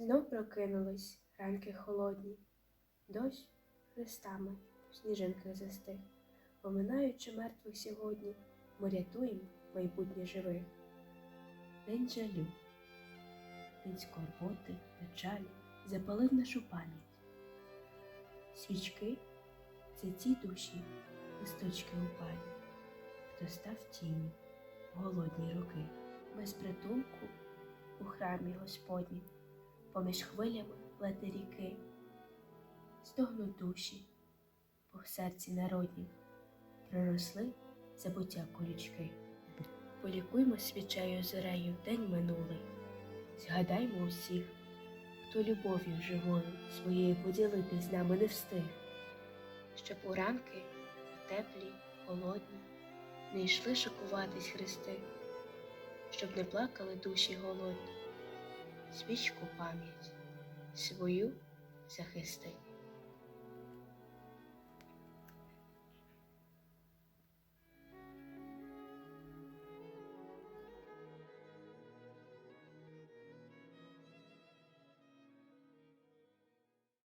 Знов прокинулись ранки холодні, дощ хрестами в сніжинках застиг, поминаючи мертвих сьогодні, ми рятуємо майбутнє живих. День жалю, день скорботи, печалі запалив нашу пам'ять. Свічки це ті душі, листочки упалі, хто став тінню в голодні роки, без притулку у храмі Господнім, поміж хвилями лети ріки, стогнуть душі, бо в серці народнім проросли забуття колючки. Полікуймо свічею зорею день минулий, згадаймо усіх, хто любов'ю живою своєю поділитись з нами не встиг, щоб у ранки теплі, холодні, не йшли шокуватись хрести, щоб не плакали душі голодні, свічку пам'ять свою захисти.